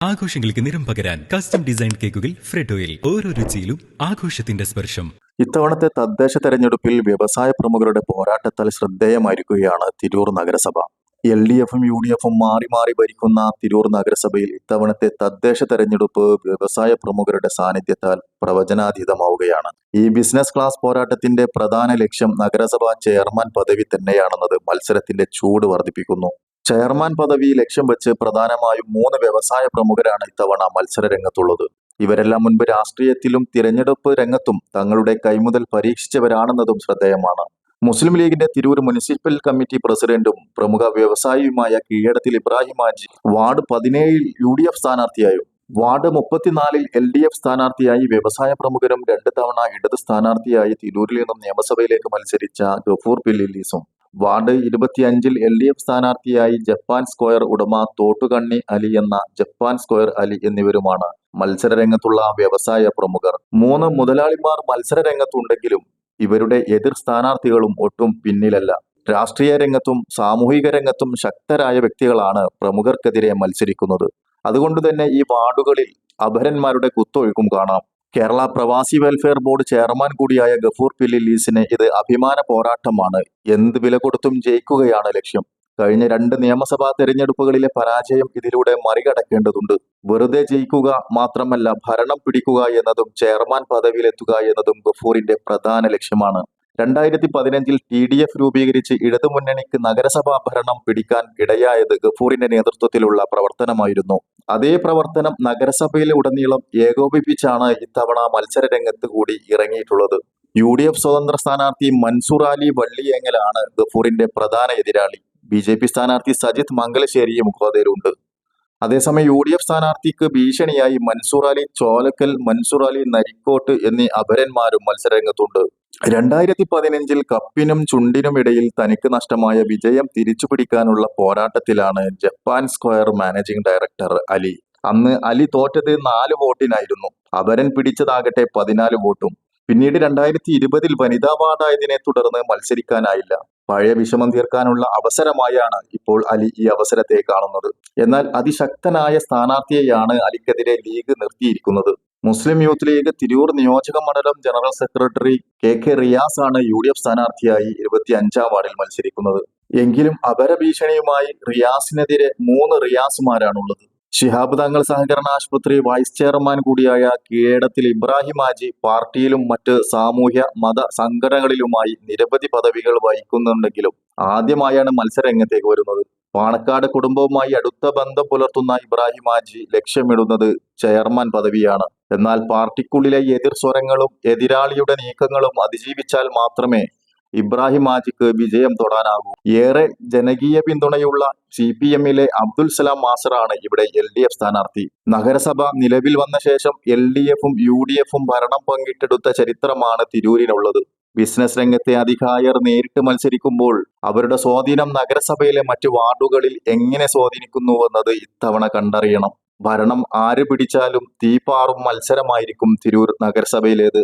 ആഘോഷങ്ങൾക്ക് നിറം പകരാൻ കസ്റ്റം ഡിസൈൻ കേക്കുകൾ ഫ്രെഡോയിൽ ഓരോ രുചിയിലും ആഘോഷത്തിന്റെ സ്പർശം. ഇത്തവണത്തെ തദ്ദേശ തെരഞ്ഞെടുപ്പിൽ വ്യവസായ പ്രമുഖരുടെ പോരാട്ടത്താൽ ശ്രദ്ധേയമായിരിക്കുകയാണ് തിരൂർ നഗരസഭ. എൽ ഡി എഫും യു ഡി എഫും മാറി മാറി ഭരിക്കുന്ന തിരൂർ നഗരസഭയിൽ ഇത്തവണത്തെ തദ്ദേശ തെരഞ്ഞെടുപ്പ് വ്യവസായ പ്രമുഖരുടെ സാന്നിധ്യത്താൽ പ്രവചനാതീതമാവുകയാണ്. ഈ ബിസിനസ് ക്ലാസ് പോരാട്ടത്തിന്റെ പ്രധാന ലക്ഷ്യം നഗരസഭാ ചെയർമാൻ പദവി തന്നെയാണെന്നത് മത്സരത്തിന്റെ ചൂട് വർദ്ധിപ്പിക്കുന്നു. ചെയർമാൻ പദവി ലക്ഷ്യം വെച്ച് പ്രധാനമായും മൂന്ന് വ്യവസായ പ്രമുഖരാണ് ഇത്തവണ മത്സര രംഗത്തുള്ളത്. ഇവരെല്ലാം മുൻപ് രാഷ്ട്രീയത്തിലും തിരഞ്ഞെടുപ്പ് രംഗത്തും തങ്ങളുടെ കൈമുതൽ പരീക്ഷിച്ചവരാണെന്നതും ശ്രദ്ധേയമാണ്. മുസ്ലിം ലീഗിന്റെ തിരൂർ മുനിസിപ്പൽ കമ്മിറ്റി പ്രസിഡന്റും പ്രമുഖ വ്യവസായിയുമായ കീഴടത്തിൽ ഇബ്രാഹിം ആജി വാർഡ് പതിനേഴിൽ യു ഡി എഫ് സ്ഥാനാർത്ഥിയായും വാർഡ് മുപ്പത്തിനാലിൽ എൽ ഡി എഫ് സ്ഥാനാർത്ഥിയായി വ്യവസായ പ്രമുഖരും രണ്ട് തവണ ഇടത് സ്ഥാനാർത്ഥിയായി തിരൂരിൽ നിന്നും നിയമസഭയിലേക്ക് മത്സരിച്ച ഗഫൂർ പില്ലിലീസും വാർഡ് ഇരുപത്തിയഞ്ചിൽ എൽ ഡി എഫ് സ്ഥാനാർത്ഥിയായി ജപ്പാൻ സ്ക്വയർ ഉടമ തോട്ടുകണ്ണി അലി എന്ന ജപ്പാൻ സ്ക്വയർ അലി എന്നിവരുമാണ് മത്സരരംഗത്തുള്ള വ്യവസായ പ്രമുഖർ. മൂന്ന് മുതലാളിമാർ മത്സരരംഗത്തുണ്ടെങ്കിലും ഇവരുടെ എതിർ സ്ഥാനാർത്ഥികളും ഒട്ടും പിന്നിലല്ല. രാഷ്ട്രീയ രംഗത്തും സാമൂഹിക രംഗത്തും ശക്തരായ വ്യക്തികളാണ് പ്രമുഖർക്കെതിരെ മത്സരിക്കുന്നത്. അതുകൊണ്ട് തന്നെ ഈ വാർഡുകളിൽ അപരന്മാരുടെ കുത്തൊഴുക്കും കാണാം. കേരള പ്രവാസി വെൽഫെയർ ബോർഡ് ചെയർമാൻ കൂടിയായ ഗഫൂർ പില്ലിലീസിന് ഇത് അഭിമാന പോരാട്ടമാണ്. എന്ത് വില കൊടുത്തും ജയിക്കുകയാണ് ലക്ഷ്യം. കഴിഞ്ഞ രണ്ട് നിയമസഭാ തെരഞ്ഞെടുപ്പുകളിലെ പരാജയം ഇതിലൂടെ മറികടക്കേണ്ടതുണ്ട്. വെറുതെ ജയിക്കുക മാത്രമല്ല ഭരണം പിടിക്കുക എന്നതും ചെയർമാൻ പദവിയിലെത്തുക എന്നതും ഗഫൂറിന്റെ പ്രധാന ലക്ഷ്യമാണ്. രണ്ടായിരത്തി പതിനഞ്ചിൽ ടി ഡി എഫ് രൂപീകരിച്ച് ഇടതുമുന്നണിക്ക് നഗരസഭാ ഭരണം പിടിക്കാൻ ഇടയായത് ഗഫൂറിന്റെ നേതൃത്വത്തിലുള്ള പ്രവർത്തനമായിരുന്നു. അതേ പ്രവർത്തനം നഗരസഭയിലെ ഉടനീളം ഏകോപിപ്പിച്ചാണ് ഇത്തവണ മത്സര രംഗത്ത് കൂടി ഇറങ്ങിയിട്ടുള്ളത്. യു ഡി എഫ് സ്വതന്ത്ര സ്ഥാനാർത്ഥി മൻസൂർ അലി വള്ളിയേങ്ങലാണ് ഗഫൂറിന്റെ പ്രധാന എതിരാളി. ബി ജെ പി സ്ഥാനാർത്ഥി സജിത് മംഗലശ്ശേരിയും മുഖാതേരുണ്ട് അതേസമയം യു ഡി എഫ് സ്ഥാനാർത്ഥിക്ക് ഭീഷണിയായി മൻസൂർ അലി ചോലക്കൽ മൻസൂർ അലി നരിക്കോട്ട് എന്നീ അപരന്മാരും മത്സരരംഗത്തുണ്ട് രണ്ടായിരത്തി പതിനഞ്ചിൽ കപ്പിനും ചുണ്ടിനും ഇടയിൽ തനിക്ക് നഷ്ടമായ വിജയം തിരിച്ചുപിടിക്കാനുള്ള പോരാട്ടത്തിലാണ് Japan square managing director Ali. അന്ന് അലി തോറ്റത് നാല് വോട്ടിനായിരുന്നു. അവരൻ പിടിച്ചതാകട്ടെ പതിനാല് വോട്ടും. പിന്നീട് രണ്ടായിരത്തി ഇരുപതിൽ വനിതാ വാർഡായതിനെ തുടർന്ന് മത്സരിക്കാനായില്ല. പഴയ വിഷമം തീർക്കാനുള്ള അവസരമായാണ് ഇപ്പോൾ അലി ഈ അവസരത്തെ കാണുന്നത്. എന്നാൽ അതിശക്തനായ സ്ഥാനാർത്ഥിയെയാണ് അലിക്കെതിരെ ലീഗ് നിർത്തിയിരിക്കുന്നത്. മുസ്ലിം യൂത്ത് ലീഗ് തിരൂർ നിയോജക മണ്ഡലം general secretary K K Riyas ആണ് യു ഡി എഫ് സ്ഥാനാർത്ഥിയായി ഇരുപത്തി അഞ്ചാം വാർഡിൽ മത്സരിക്കുന്നത്. എങ്കിലും അപരഭീഷണിയുമായി റിയാസിനെതിരെ മൂന്ന് റിയാസുമാരാണുള്ളത്. ശിഹാബ് തങ്ങൾ സഹകരണ ആശുപത്രി വൈസ് ചെയർമാൻ കൂടിയായ കീഴടത്തിൽ ഇബ്രാഹിം ആജി പാർട്ടിയിലും മറ്റ് സാമൂഹ്യ മത സംഘടനകളിലുമായി നിരവധി പദവികൾ വഹിക്കുന്നുണ്ടെങ്കിലും ആദ്യമായാണ് മത്സരരംഗത്തേക്ക് വരുന്നത്. പാണക്കാട് കുടുംബവുമായി അടുത്ത ബന്ധം പുലർത്തുന്ന ഇബ്രാഹിം ആജി ലക്ഷ്യമിടുന്നത് ചെയർമാൻ പദവിയാണ്. എന്നാൽ പാർട്ടിക്കുള്ളിലെ എതിർ സ്വരങ്ങളും എതിരാളിയുടെ നീക്കങ്ങളും അതിജീവിച്ചാൽ മാത്രമേ ഇബ്രാഹിം മാജിക്ക് വിജയം തൊടാനാകും. ഏറെ ജനകീയ പിന്തുണയുള്ള സി പി എമ്മിലെ അബ്ദുൽ സലാം മാസറാണ് ഇവിടെ എൽ ഡി എഫ് സ്ഥാനാർത്ഥി. നഗരസഭ നിലവിൽ വന്ന ശേഷം എൽ ഡി എഫും യു ഡി എഫും ഭരണം പങ്കിട്ടെടുത്ത ചരിത്രമാണ് തിരൂരിനുള്ളത്. ബിസിനസ് രംഗത്തെ അധികായർ നേരിട്ട് മത്സരിക്കുമ്പോൾ അവരുടെ സ്വാധീനം നഗരസഭയിലെ മറ്റു വാർഡുകളിൽ എങ്ങനെ സ്വാധീനിക്കുന്നുവെന്നത് ഇത്തവണ കണ്ടറിയണം. ഭരണം ആര് പിടിച്ചാലും തീപാറും മത്സരമായിരിക്കും തിരൂർ നഗരസഭയിലേത്.